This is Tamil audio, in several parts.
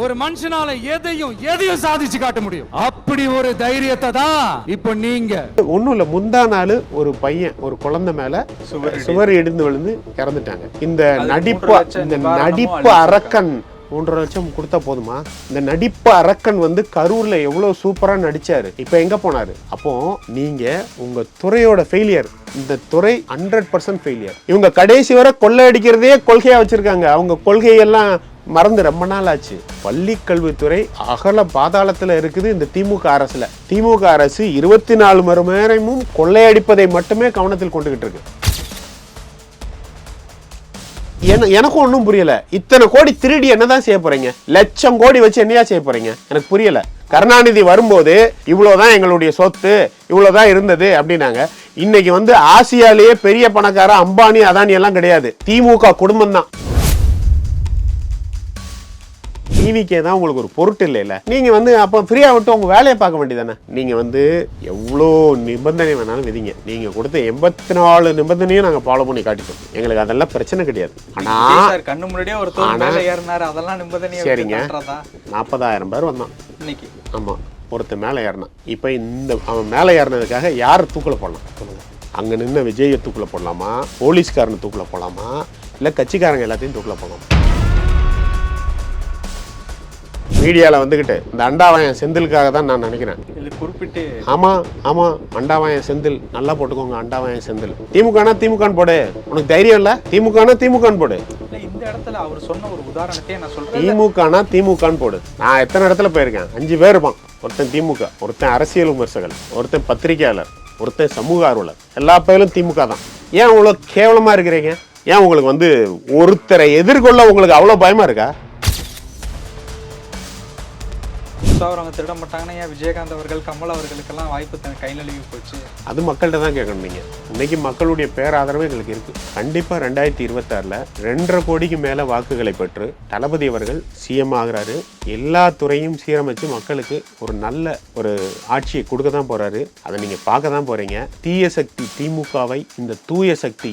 ஒரு மனுஷனால எதையும் எதையும் சாதிச்சு காட்ட முடியும். அப்படி ஒரு தைரியத்தை தான் இப்ப நீங்க. ஒன்றும் இல்லை முந்தா நாள் ஒரு பையன் ஒரு குழந்தை மேல சுவர் இடிந்து விழுந்து இறந்துட்டாங்க. இந்த நடிப்பு இந்த நடிப்பு. அரக்கன் மூன்றரை லட்சம் கொடுத்தா போதுமா? இந்த நடிப்பு அரக்கன் வந்து கரூர்ல எவ்வளவு சூப்பரா நடிச்சாரு? இப்போ எங்க போனாரு? அப்போ நீங்க உங்க துறையோட ஃபெயிலியர் இந்த துறை ஹண்ட்ரட் பர்சன்ட் ஃபெயிலியர் இவங்க கடைசி வரை கொள்ளையடிக்கிறதே கொள்கையா வச்சிருக்காங்க. அவங்க கொள்கையெல்லாம் மறந்து ரொம்ப நாள் ஆச்சு. பள்ளி கல்வித்துறை அகல பாதாளத்துல இருக்குது இந்த திமுக அரசுல. திமுக அரசு இருபத்தி நாலு மணி நேரமும் கொள்ளையடிப்பதை மட்டுமே கவனத்தில் கொண்டுகிட்டு இருக்கு. எனக்கும் ஒன்றும் புரியல. இத்தனை கோடி திருடி என்னதான் செய்ய போறீங்க? லட்சம் கோடி வச்சு என்னையா செய்ய போறீங்க? எனக்கு புரியல. கருணாநிதி வரும்போது இவ்வளவுதான் எங்களுடைய சொத்து இவ்வளவுதான் இருந்தது அப்படின்னாங்க. இன்னைக்கு வந்து ஆசியாலேயே பெரிய பணக்கார அம்பானி அதானி எல்லாம் கிடையாது. திமுக குடும்பம் தான் டிவிக்கே தான் உங்களுக்கு ஒரு பொருட்டு இல்லைல்ல நீங்க வந்து அப்போ ஃப்ரீயா விட்டு உங்க வேலையை பார்க்க வேண்டியதானே நீங்க வந்து எவ்வளோ நிபந்தனை வேணாலும் விதிங்க. நீங்க கொடுத்த எண்பத்தி நாலு நிபந்தனையும் நாங்க ஃபாலோ பண்ணி காட்டிட்டோம். எங்களுக்கு அதெல்லாம் பிரச்சனை கிடையாது. ஆனா விஜய் சார் கண்ணு முன்னாடியே ஒருத்தர் மேல ஏறினாரு. அதெல்லாம் நிபந்தனையை சரிங்க. நாற்பதாயிரம் பேர் வந்தான். இன்னைக்கு. ஆமா ஒருத்தன் மேலே ஏறினான். இப்போ இந்த அவன் மேலே ஏறினதுக்காக யார் தூக்கில் போடலாம்? அங்கே நின்று விஜயை தூக்கில் போடலாமா? போலீஸ்காரனை தூக்கில் போடலாமா? இல்லை கட்சிக்காரங்க எல்லாத்தையும் தூக்கில் போடலாமா? மீடியாவில் வந்துக்கிட்டு இந்த அண்டாவாயன் செந்திலுக்காக தான் நான் நினைக்கிறேன். குறிப்பிட்டு ஆமா ஆமா அண்டாவாயன் செந்தில் நல்லா போட்டுக்கோங்க அண்டாவாயன் செந்தில். திமுகனா திமுகன்னு போடு. உனக்கு தைரியம் இல்ல? திமுகனா திமுகன்னு போடு. இந்த இடத்துல அவர் சொன்ன ஒரு உதாரணத்தையே நான் சொல்றேன். திமுகனா திமுகன்னு போடு. நான் எத்தனை இடத்துல போயிருக்கேன்? அஞ்சு பேர் இருப்பான். ஒருத்தன் திமுக ஒருத்தன் அரசியல் விமர்சகர் ஒருத்தன் பத்திரிகையாளர் ஒருத்தன் சமூக ஆர்வலர். எல்லா பேரும் திமுக தான். ஏன் அவ்வளோ கேவலமா இருக்கிறீங்க? ஏன் உங்களுக்கு வந்து ஒருத்தரை எதிர்கொள்ள உங்களுக்கு அவ்வளோ பயமா இருக்கா? அவங்க திருட மாட்டாங்கன்னா ஏன் விஜயகாந்த் அவர்கள் கமல் அவர்களுக்கெல்லாம் வாய்ப்பு தன் கை நழுவி போச்சு? அது மக்கள்கிட்ட தான் கேட்கணும் நீங்கள் இன்னைக்கு மக்களுடைய பேராதரவு எங்களுக்கு இருக்கு. கண்டிப்பாக ரெண்டாயிரத்தி இருபத்தாறில் ரெண்டரை கோடிக்கு மேலே வாக்குகளை பெற்று தளபதி அவர்கள் சிஎம் ஆகிறாரு. எல்லா துறையும் சீரமைச்சு மக்களுக்கு ஒரு நல்ல ஒரு ஆட்சியை கொடுக்க தான் போகிறாரு அதை நீங்கள் பார்க்க தான் போகிறீங்க தீய சக்தி திமுகவை இந்த தூய சக்தி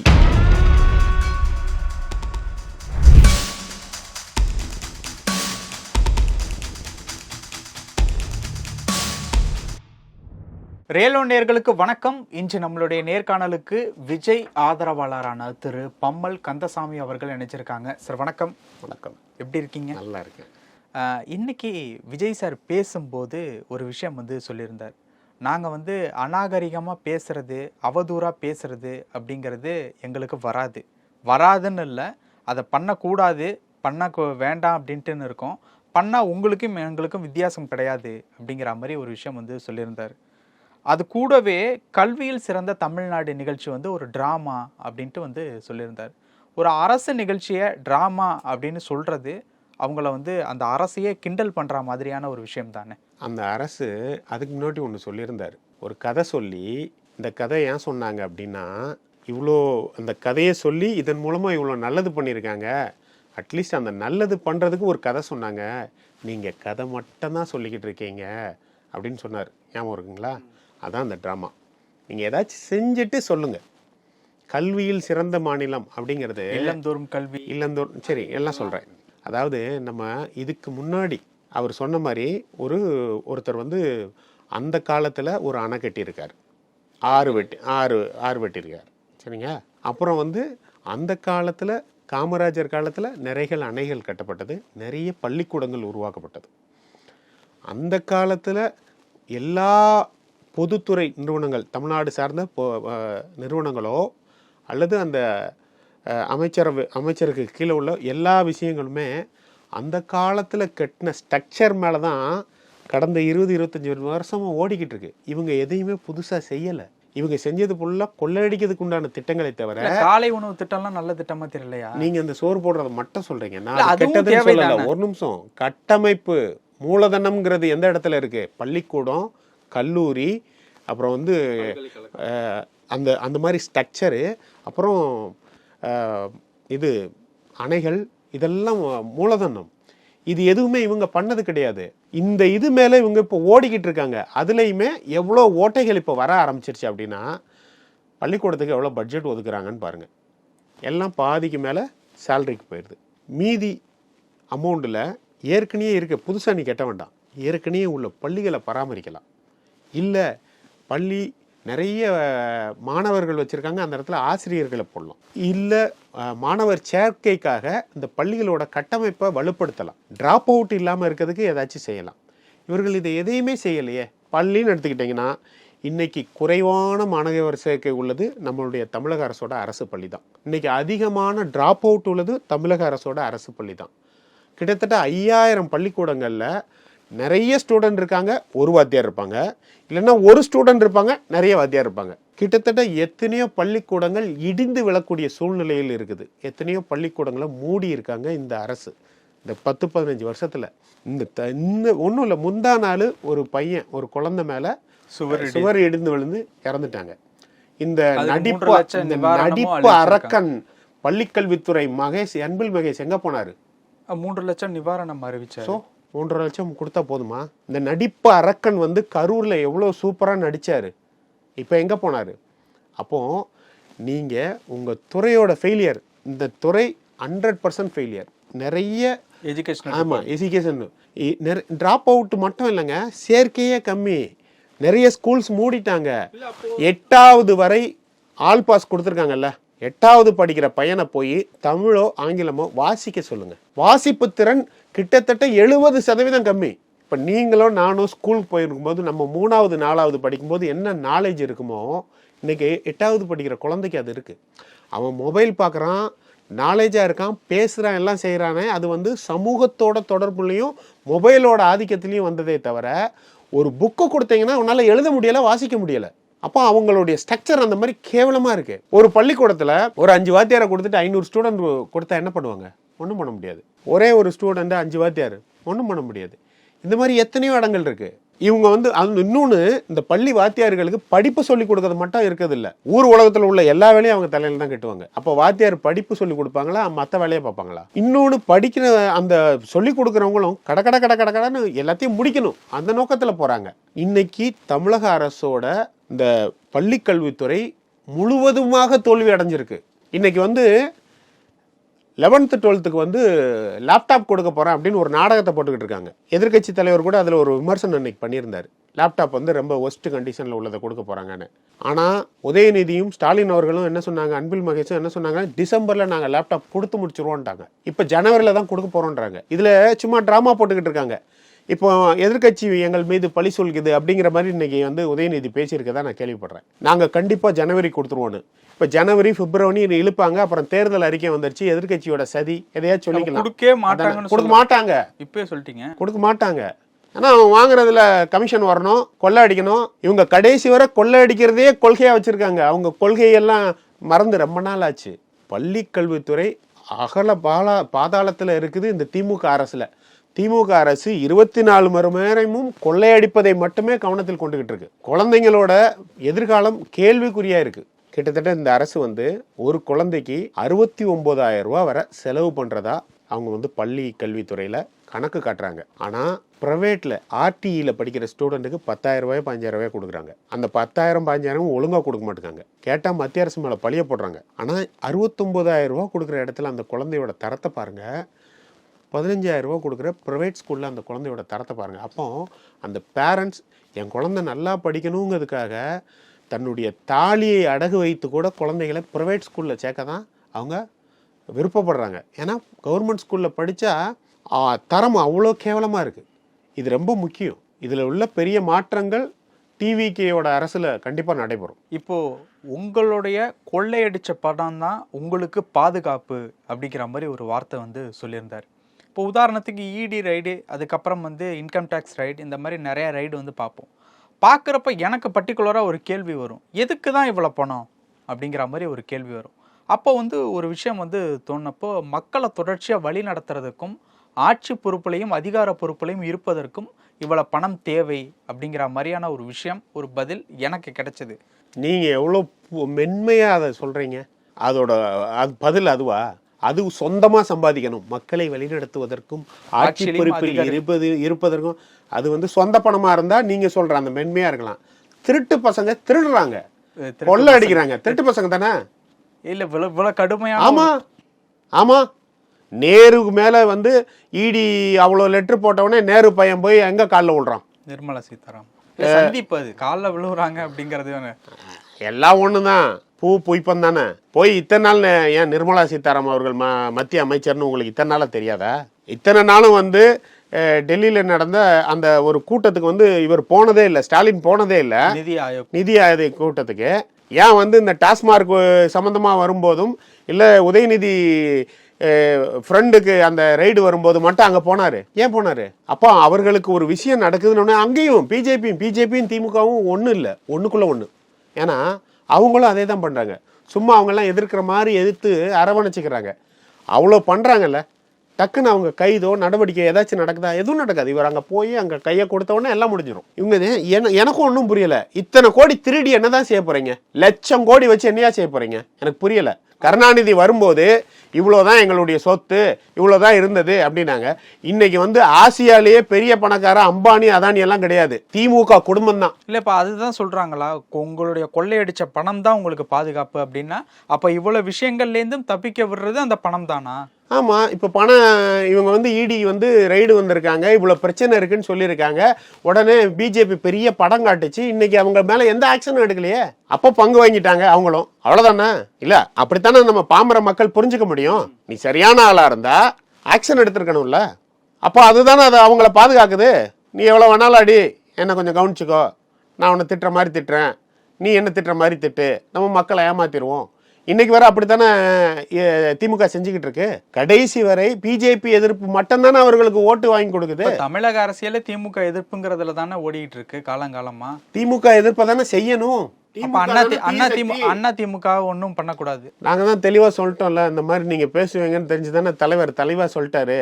ரேலோ நேர்களுக்கு வணக்கம். இன்று நம்மளுடைய நேர்காணலுக்கு விஜய் ஆதரவாளரான திரு பம்மல் கந்தசாமி அவர்கள் இணைச்சிருக்காங்க சார் வணக்கம். வணக்கம். எப்படி இருக்கீங்க? நல்லா இருக்கு ஆஹ், இன்னைக்கு விஜய் சார் பேசும்போது ஒரு விஷயம் வந்து சொல்லியிருந்தார். நாங்கள் வந்து அநாகரிகமாக பேசுறது அவதூறாக பேசுறது அப்படிங்கிறது எங்களுக்கு வராது. வராதுன்னு இல்லை அதை பண்ணக்கூடாது பண்ண வேண்டாம் அப்படின்ட்டுன்னு இருக்கோம். பண்ணால் உங்களுக்கும் எங்களுக்கும் வித்தியாசம் கிடையாது அப்படிங்கிற மாதிரி ஒரு விஷயம் வந்து சொல்லியிருந்தார். அது கூடவே கல்வியில் சிறந்த தமிழ்நாடு நிகழ்ச்சி வந்து ஒரு ட்ராமா அப்படின்ட்டு வந்து சொல்லியிருந்தார். ஒரு அரசு நிகழ்ச்சியை ட்ராமா அப்படின்னு சொல்கிறது அவங்கள வந்து அந்த அரசையே கிண்டல் பண்ணுற மாதிரியான ஒரு விஷயம் தானே. அந்த அரசு அதுக்கு முன்னாடி ஒன்று சொல்லியிருந்தார். ஒரு கதை சொல்லி இந்த கதை ஏன் சொன்னாங்க அப்படின்னா இவ்வளோ அந்த கதையை சொல்லி இதன் மூலமாக இவ்வளோ நல்லது பண்ணியிருக்காங்க. அட்லீஸ்ட் அந்த நல்லது பண்ணுறதுக்கு ஒரு கதை சொன்னாங்க. நீங்கள் கதை மட்டும்தான் சொல்லிக்கிட்டு இருக்கீங்க அப்படின்னு சொன்னார். ஞாபகம் இருக்குங்களா? அதான் அந்த ட்ராமா நீங்கள் ஏதாச்சும் செஞ்சுட்டு சொல்லுங்கள் கல்வியில் சிறந்த மாநிலம் அப்படிங்கிறது இல்லந்தோறும் கல்வி. இல்லந்தோறும் சரி எல்லாம் சொல்கிறேன் அதாவது நம்ம இதுக்கு முன்னாடி அவர் சொன்ன மாதிரி ஒரு ஒருத்தர் வந்து அந்த காலத்தில் ஒரு அணை கட்டியிருக்கார். ஆறு வெட்டி ஆறு ஆறு வெட்டியிருக்கார். சரிங்க அப்புறம் வந்து அந்த காலத்தில் காமராஜர் காலத்தில் நிறைகள் அணைகள் கட்டப்பட்டது. நிறைய பள்ளிக்கூடங்கள் உருவாக்கப்பட்டது. அந்த காலத்தில் எல்லா பொதுத்துறை நிறுவனங்கள் தமிழ்நாடு சார்ந்த நிறுவனங்களோ அல்லது அந்த அமைச்சரவை அமைச்சருக்கு கீழே உள்ள எல்லா விஷயங்களுமே அந்த காலத்தில் கட்டின ஸ்ட்ரக்சர் மேலே தான் கடந்த இருபது இருபத்தஞ்சி வருஷமாக ஓடிக்கிட்டு இருக்கு. இவங்க எதையுமே புதுசாக செய்யலை. இவங்க செஞ்சது ஃபுல்லாக கொள்ளையடிக்கிறதுக்கு உண்டான திட்டங்களை தவிர காலை உணவு திட்டம்லாம் நல்ல திட்டமா தெரியலையா? நீங்க இந்த சோறு போடுறத மட்டும் சொல்றீங்க. நான் கெட்டதுன்னு சொல்லல. ஒரு நிமிஷம். கட்டமைப்பு மூலதனம்ங்கிறது எந்த இடத்துல இருக்கு? பள்ளிக்கூடம் கல்லூரி அப்புறம் வந்து அந்த அந்த மாதிரி ஸ்ட்ரக்சரு அப்புறம் இது அணைகள் இதெல்லாம் மூலதனம். இது எதுவுமே இவங்க பண்ணது கிடையாது. இந்த இது மேலே இவங்க இப்போ ஓடிக்கிட்டு இருக்காங்க. அதுலேயுமே எவ்வளோ ஓட்டைகள் இப்போ வர ஆரம்பிச்சிருச்சு அப்படின்னா பள்ளிக்கூடத்துக்கு எவ்வளோ பட்ஜெட் ஒதுக்குறாங்கன்னு பாருங்கள் எல்லாம் பாதிக்கு மேலே சேலரிக்கு போயிடுது மீதி அமௌண்ட்டில் ஏற்கனவே இருக்க. புதுசாக நீ கட்ட வேண்டாம். ஏற்கனவே உள்ள பள்ளிகளை பராமரிக்கலாம். இல்லை பள்ளி நிறைய மாணவர்கள் வச்சுருக்காங்க. அந்த இடத்துல ஆசிரியர்களை போடலாம். இல்லை மாணவர் சேர்க்கைக்காக இந்த பள்ளிகளோட கட்டமைப்பை வலுப்படுத்தலாம். ட்ராப் அவுட் இல்லாமல் இருக்கிறதுக்கு ஏதாச்சும் செய்யலாம். இவர்கள் இதை எதையுமே செய்யலையே. பள்ளின்னு எடுத்துக்கிட்டிங்கன்னா இன்றைக்கி குறைவான மாணவர் சேர்க்கை உள்ளது நம்மளுடைய தமிழக அரசோட அரசு பள்ளி தான் இன்றைக்கி அதிகமான ட்ராப் அவுட் உள்ளது தமிழக அரசோட அரசு பள்ளி தான் கிட்டத்தட்ட ஐயாயிரம் பள்ளிக்கூடங்களில் நிறைய ஸ்டூடெண்ட் இருக்காங்க ஒரு வாத்தியார் இருப்பாங்க. இல்லைன்னா ஒரு ஸ்டூடெண்ட் இருப்பாங்க நிறைய வாத்தியார் இருப்பாங்க. கிட்டத்தட்ட எத்தனையோ பள்ளிக்கூடங்கள் இடிந்து விழக்கூடிய சூழ்நிலையில் இருக்குது. எத்தனையோ பள்ளிக்கூடங்களை மூடி இருக்காங்க இந்த அரசு. இந்த பத்து பதினஞ்சு வருஷத்துல. இந்த த- இந்த ஒன்றும் இல்லை முந்தா நாள் ஒரு பையன் ஒரு குழந்தை மேலே சுவர் சுவர் இடிந்து விழுந்து இறந்துட்டாங்க. இந்த நடிப்பு இந்த நடிப்பு. அரக்கன் பள்ளிக்கல்வித்துறை மகேஷ் அன்பில் மகேஷ் எங்க போனாரு? மூன்று லட்சம் நிவாரணம் அறிவிச்சார். மூன்றரை லட்சம் கொடுத்தா போதுமா? இந்த நடிப்பு அரக்கன் வந்து கரூர்ல எவ்வளோ சூப்பரா நடிச்சாரு? இப்போ எங்க போனாரு? அப்போ நீங்க உங்க துறையோட ஃபெயிலியர் இந்த துறை ஹண்ட்ரட் பர்சன்ட் ஃபெயிலியர் நிறைய எஜுகேஷனல் ஆமாம் எஜுகேஷன் ட்ராப் அவுட் மட்டும் இல்லைங்க சேர்க்கையே கம்மி. நிறைய ஸ்கூல்ஸ் மூடிட்டாங்க. எட்டாவது வரை ஆல் பாஸ் கொடுத்துருக்காங்கல்ல? எட்டாவது படிக்கிற பையனை போய் தமிழோ ஆங்கிலமோ வாசிக்க சொல்லுங்க. வாசிப்பு திறன் கிட்டத்தட்ட எழுபது சதவீதம் கம்மி. இப்போ நீங்களும் நானும் ஸ்கூலுக்கு போயிருக்கும்போது நம்ம மூணாவது நாலாவது படிக்கும்போது என்ன நாலேஜ் இருக்குமோ இன்னைக்கு எட்டாவது படிக்கிற குழந்தைக்கு அது இருக்குது அவன் மொபைல் பார்க்குறான் நாலேஜாக இருக்கான் பேசுகிறான் எல்லாம் செய்கிறானே அது வந்து சமூகத்தோட தொடர்புலையும் மொபைலோட ஆதிக்கத்துலேயும் வந்ததே தவிர ஒரு புக்கு கொடுத்தீங்கன்னா உன்னால் எழுத முடியலை வாசிக்க முடியலை. அப்போ அவங்களுடைய ஸ்ட்ரக்சர் அந்த மாதிரி கேவலமாக இருக்கு. ஒரு பள்ளிக்கூடத்தில் ஒரு அஞ்சு வாத்தியாரை கொடுத்துட்டு ஐநூறு ஸ்டூடெண்ட் கொடுத்தா என்ன பண்ணுவாங்க? ஒன்றும் பண்ண முடியாது. ஒரே ஒரு ஸ்டூடெண்ட்டு அஞ்சு வாத்தியார் ஒன்றும் பண்ண முடியாது. இந்த மாதிரி எத்தனையோ இடங்கள் இருக்கு. இவங்க வந்து அது இன்னொன்று இந்த பள்ளி வாத்தியார்களுக்கு படிப்பு சொல்லி கொடுக்கறது மட்டும் இருக்கிறதில்ல ஊர் உலகத்தில் உள்ள எல்லா வேலையும் அவங்க தலையில தான் கட்டுவாங்க. அப்போ வாத்தியார் படிப்பு சொல்லி கொடுப்பாங்களா? மற்ற வேலையை பார்ப்பாங்களா? இன்னொன்று படிக்கிற அந்த சொல்லி கொடுக்குறவங்களும் கட கட கட கட கடன்னு எல்லாத்தையும் முடிக்கணும். அந்த நோக்கத்தில் போகிறாங்க இன்னைக்கு தமிழக அரசோட இந்த பள்ளிக்கல்வித்துறை முழுவதுமாக தோல்வி அடைஞ்சிருக்கு. இன்றைக்கி வந்து லெவன்த்து டுவெல்த்துக்கு வந்து லேப்டாப் கொடுக்க போகிறேன் அப்படின்னு ஒரு நாடகத்தை போட்டுக்கிட்டு இருக்காங்க. எதிர்க்கட்சி தலைவர் கூட அதில் ஒரு விமர்சனம் இன்னைக்கு பண்ணியிருந்தார். லேப்டாப் வந்து ரொம்ப ஒஸ்ட் கண்டிஷனில் உள்ளதை கொடுக்க போகிறாங்கன்னு ஆனால் உதயநிதியும் ஸ்டாலின் அவர்களும் என்ன சொன்னாங்க அன்பில் மகேஷும் என்ன சொன்னாங்க டிசம்பரில் நாங்கள் லேப்டாப் கொடுத்து முடிச்சிருவோன்ட்டாங்க இப்போ ஜனவரியில் தான் கொடுக்க போகிறோன்றாங்க இதில் சும்மா ட்ராமா போட்டுக்கிட்டு இருக்காங்க. இப்போ எதிர்க்கட்சி எங்கள் மீது பழி சொல்குது அப்படிங்கிற மாதிரி இன்னைக்கு வந்து உதயநிதி பேசியிருக்கதா நான் கேள்விப்படுறேன். நாங்கள் கண்டிப்பாக ஜனவரி கொடுத்துருவோன்னு. இப்போ ஜனவரி பிப்ரவரி இழுப்பாங்க அப்புறம் தேர்தல் அறிக்கை வந்துருச்சு எதிர்க்கட்சியோட சதி எதையாச்சும் சொல்லிக்கலாம். கொடுக்கவே அதானே? மாட்டாங்கன்னு கொடுக்க மாட்டாங்க. இப்பயே சொல்லிட்டீங்க. கொடுக்க மாட்டாங்க. ஏன்னா அவன் வாங்குறதுல கமிஷன் வரணும் கொள்ளை அடிக்கணும் இவங்க கடைசி வரை கொள்ளை அடிக்கிறதே கொள்கையா வச்சிருக்காங்க. அவங்க கொள்கையெல்லாம் மறந்து ரொம்ப நாள் ஆச்சு பள்ளி கல்வித்துறை அகல பாலா பாதாளத்துல இருக்குது இந்த திமுக அரசுல. திமுக அரசு இருபத்தி நாலு மணி நேரமும் கொள்ளையடிப்பதை மட்டுமே கவனத்தில் கொண்டுகிட்டு இருக்கு. குழந்தைங்களோட எதிர்காலம் கேள்விக்குறியா இருக்கு. கிட்டத்தட்ட இந்த அரசு வந்து ஒரு குழந்தைக்கு அறுபத்தி ஒன்பதாயிரம் ரூபாய் வரை செலவு பண்றதா அவங்க வந்து பள்ளி கல்வித்துறையில கணக்கு காட்டுறாங்க. ஆனா ப்ரைவேட்ல ஆர்டிஇல படிக்கிற ஸ்டூடெண்ட்டுக்கு பத்தாயிரம் ரூபாய் பதினஞ்சாயிரம் ரூபாய் கொடுக்குறாங்க. அந்த பத்தாயிரம் பதினஞ்சாயிரம் ஒழுங்கா கொடுக்க மாட்டேங்காங்க. கேட்டா மத்திய அரசு மேல பழிய போடுறாங்க. ஆனா அறுபத்தொன்பதாயிரம் ரூபாய் கொடுக்குற இடத்துல அந்த குழந்தையோட தரத்தை பாருங்க. பதினஞ்சாயிரம் கொடுக்குற ப்ரைவேட் ஸ்கூலில் அந்த குழந்தையோட தரத்தை பாருங்கள் அப்போ அந்த பேரண்ட்ஸ் என் குழந்தை நல்லா படிக்கணுங்கிறதுக்காக தன்னுடைய தாலியை அடகு வைத்து கூட குழந்தைகளை ப்ரைவேட் ஸ்கூலில் சேர்க்க தான் அவங்க விருப்பப்படுறாங்க. ஏன்னா கவர்மெண்ட் ஸ்கூலில் படித்தா தரம் அவ்வளோ கேவலமாக இருக்குது இது ரொம்ப முக்கியம். இதில் உள்ள பெரிய மாற்றங்கள் டிவிகேயோட அரசில் கண்டிப்பாக நடைபெறும். இப்போது உங்களுடைய கொள்ளையடித்த படம் தான் உங்களுக்கு பாதுகாப்பு அப்படிங்கிற மாதிரி ஒரு வார்த்தை வந்து சொல்லியிருந்தார். இப்போ உதாரணத்துக்கு இடி ரைடு அதுக்கப்புறம் வந்து இன்கம் டேக்ஸ் ரைடு இந்த மாதிரி நிறைய ரைடு வந்து பார்ப்போம். பார்க்குறப்ப எனக்கு பர்டிகுலராக ஒரு கேள்வி வரும். எதுக்கு தான் இவ்வளோ பணம்? அப்படிங்கிற மாதிரி ஒரு கேள்வி வரும். அப்போ வந்து ஒரு விஷயம் வந்து தோணுனப்போ மக்களை தொடர்ச்சியாக வழி நடத்துறதுக்கும் ஆட்சி பொறுப்புலையும் அதிகார பொறுப்புலையும் இருப்பதற்கும் இவ்வளோ பணம் தேவை அப்படிங்கிற மாதிரியான ஒரு விஷயம் ஒரு பதில் எனக்கு கிடைச்சது. நீங்கள் எவ்வளோ மென்மையாக அதை சொல்கிறீங்க அதோட அது பதில் அதுவா? அது சொந்தமாக சம்பாதிக்கணும். மக்களை வழிநடத்துவதற்கும் ஆட்சி பொறுப்பில் இருப்பது இருப்பதற்கும் அது வந்து சொந்த பணமாக இருந்தால் நீங்கள் சொல்கிற அந்த மென்மையாக இருக்கலாம். திருட்டு பசங்க திருடுறாங்க. கொள்ளை அடிக்கிறாங்க. திருட்டு பசங்க தானே? இல்ல இவ்வளவு இவ்வளவு கடுமையான ஆமா. ஆமா. நேருக்கு மேலே வந்து இடி அவ்வளோ லெட்டர் போட்டவொடனே நேரு பையன் போய் எங்கே காலில் விழுறான்? நிர்மலா சீதாராமன் இல்ல, சந்திப்பு அது. காலில் விழுவுறாங்க அப்படிங்கிறது. எல்லாம் ஒன்று தான் பூ பொய்ப்பம் தானே. போய் இத்தனை நாள் ஏன் நிர்மலா சீதாராமன் அவர்கள் ம மத்திய அமைச்சர்னு உங்களுக்கு இத்தனை நாளாக தெரியாதா? இத்தனை நாளும் வந்து டெல்லியில் நடந்த அந்த ஒரு கூட்டத்துக்கு வந்து இவர் போனதே இல்லை. ஸ்டாலின் போனதே இல்லை. நிதி ஆயோக். நிதி ஆயோக் கூட்டத்துக்கு. ஏன் வந்து இந்த டாஸ்மார்க் சம்மந்தமாக வரும்போதும் இல்லை உதயநிதி ஃப்ரெண்டுக்கு அந்த ரைடு வரும்போது மட்டும் அங்கே போனார்? ஏன் போனார்? அப்போ அவர்களுக்கு ஒரு விஷயம் நடக்குதுன்னு அங்கேயும் பிஜேபியும் பிஜேபியும் திமுகவும் ஒன்றும் இல்லை. ஒன்றுக்குள்ளே ஒன்று ஏன்னா அவங்களும் அதே தான் பண்ணுறாங்க சும்மா அவங்கெல்லாம் எதிர்க்கிற மாதிரி எதிர்த்து அரவணைச்சிக்கிறாங்க. அவ்வளோ பண்ணுறாங்கல்ல டக்குன்னு அவங்க கைதோ நடவடிக்கை ஏதாச்சும் நடக்குதா? எதுவும் நடக்காது. இவர் அங்கே போய் அங்கே கையை கொடுத்தவொடனே எல்லாம் முடிஞ்சிடும் இவங்க எனக்கும் ஒன்றும் புரியலை. இத்தனை கோடி திருடி என்னதான் செய்ய போகிறீங்க லட்சம் கோடி வச்சு என்னையா செய்ய போகிறீங்க எனக்கு புரியலை. கருணாநிதி வரும்போது இவ்வளோதான் எங்களுடைய சொத்து இவ்வளோதான் இருந்தது அப்படின்னாங்க. இன்னைக்கு வந்து ஆசியாலேயே பெரிய பணக்கார அம்பானி அதானி எல்லாம் கிடையாது. திமுக குடும்பம் தான் இல்லைப்பா அதுதான் சொல்கிறாங்களா உங்களுடைய கொள்ளையடித்த பணம் தான் உங்களுக்கு பாதுகாப்பு அப்படின்னா அப்போ இவ்வளோ விஷயங்கள்லேருந்தும் தப்பிக்க விடுறது அந்த பணம் தானா ஆமாம் இப்போ பணம் இவங்க வந்து இடி வந்து ரைடு வந்திருக்காங்க. இவ்வளோ பிரச்சனை இருக்குன்னு சொல்லியிருக்காங்க. உடனே பிஜேபி பெரிய படம் காட்டுச்சு. இன்றைக்கி அவங்க மேலே எந்த ஆக்ஷனும் எடுக்கலையே? அப்போ பங்கு வாங்கிட்டாங்க அவங்களும். அவ்வளோதானே இல்லை அப்படித்தானே நம்ம பாமர மக்கள் புரிஞ்சுக்க முடியும்? நீ சரியான ஆளாக இருந்தால் ஆக்ஷன் எடுத்திருக்கணும்ல. அப்போ அதுதானே அது அவங்கள பாதுகாக்குது. நீ எவ்வளோ வேணாலும் அடி. என்னை கொஞ்சம் கவனிச்சிக்கோ. நான் உன்னை திட்டுற மாதிரி திட்டுறேன். நீ என்ன திட்டுற மாதிரி திட்டு. நம்ம மக்களை ஏமாத்திடுவோம். இன்னைக்கு வரை அப்படித்தானே திமுக செஞ்சுக்கிட்டு இருக்கு கடைசி வரை பிஜேபி எதிர்ப்பு மட்டும்தானே அவர்களுக்கு ஓட்டு வாங்கி கொடுக்குது. தமிழக அரசியல திமுக எதிர்ப்புங்கிறதுல தானே ஓடிட்டு இருக்கு காலங்காலமா? திமுக எதிர்ப்பை தானே செய்யணும். அப்ப அண்ணா தி- அண்ணா திமுக அண்ணா திமுக ஒன்றும் பண்ணக்கூடாது. நாங்க தான் தெளிவா சொல்லிட்டோம்ல இந்த மாதிரி நீங்க பேசுவீங்கன்னு தெரிஞ்சுதானே தலைவர் தெளிவா சொல்லிட்டாரு.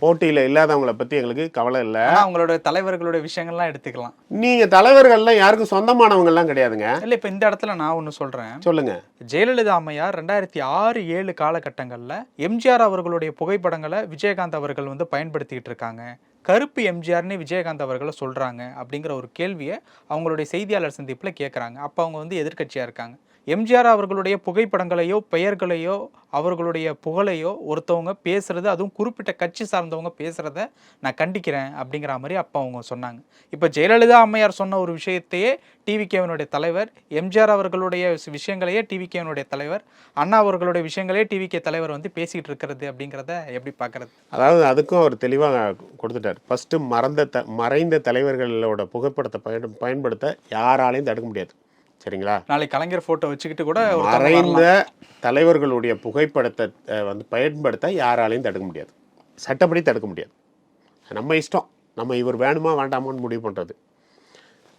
போட்டியில இல்லாதவங்கள பத்தி எங்களுக்கு கவலை இல்லை. அவங்களோட தலைவர்களுடைய விஷயங்கள்லாம் எடுத்துக்கலாம். நீங்க தலைவர்கள்லாம் யாருக்கும் சொந்தமானவங்க எல்லாம் கிடையாதுங்க. இல்ல இப்ப இந்த இடத்துல நான் ஒண்ணு சொல்றேன். சொல்லுங்க. ஜெயலலிதா அம்மையார் ரெண்டாயிரத்தி ஆறு ஏழு காலகட்டங்களில் எம்ஜிஆர் அவர்களுடைய புகைப்படங்களை விஜயகாந்த் அவர்கள் வந்து பயன்படுத்திக்கிட்டு இருக்காங்க. கருப்பு எம்ஜிஆர்னு விஜயகாந்த் அவர்களை சொல்றாங்க அப்படிங்கிற ஒரு கேள்வியை அவங்களுடைய செய்தியாளர் சந்திப்பில் கேட்குறாங்க அப்போ அவங்க வந்து எதிர்க்கட்சியாக இருக்காங்க. எம்ஜிஆர் அவர்களுடைய புகைப்படங்களையோ பெயர்களையோ அவர்களுடைய புகழையோ ஒருத்தவங்க பேசுறது அதுவும் குறிப்பிட்ட கட்சி சார்ந்தவங்க பேசுறத நான் கண்டிக்கிறேன் அப்படிங்கிற மாதிரி அப்போ அவங்க சொன்னாங்க. இப்போ ஜெயலலிதா அம்மையார் சொன்ன ஒரு விஷயத்தையே டிவிகேவனுடைய தலைவர் எம்ஜிஆர் அவர்களுடைய விஷயங்களையே டிவிகேவனுடைய தலைவர் அண்ணா அவர்களுடைய விஷயங்களே டிவிகே தலைவர் வந்து பேசிக்கிட்டு இருக்கிறது அப்படிங்கிறத எப்படி பார்க்கறது? அதாவது அதுக்கும் அவர் தெளிவாக கொடுத்துட்டார். ஃபஸ்ட்டு மறந்த த மறைந்த தலைவர்களோட புகைப்படத்தை பயன் பயன்படுத்த யாராலையும் தடுக்க முடியாது. சரிங்களா? நாளைக்கு கலைஞர் போட்டோ வச்சுக்கிட்டு கூட மறைந்த. தலைவர்களுடைய புகைப்படத்தை வந்து பயன்படுத்த யாராலையும் தடுக்க முடியாது. சட்டப்படி தடுக்க முடியாது. நம்ம இஷ்டம். நம்ம இவர் வேணுமா வேண்டாமான்னு முடிவு பண்ணுறது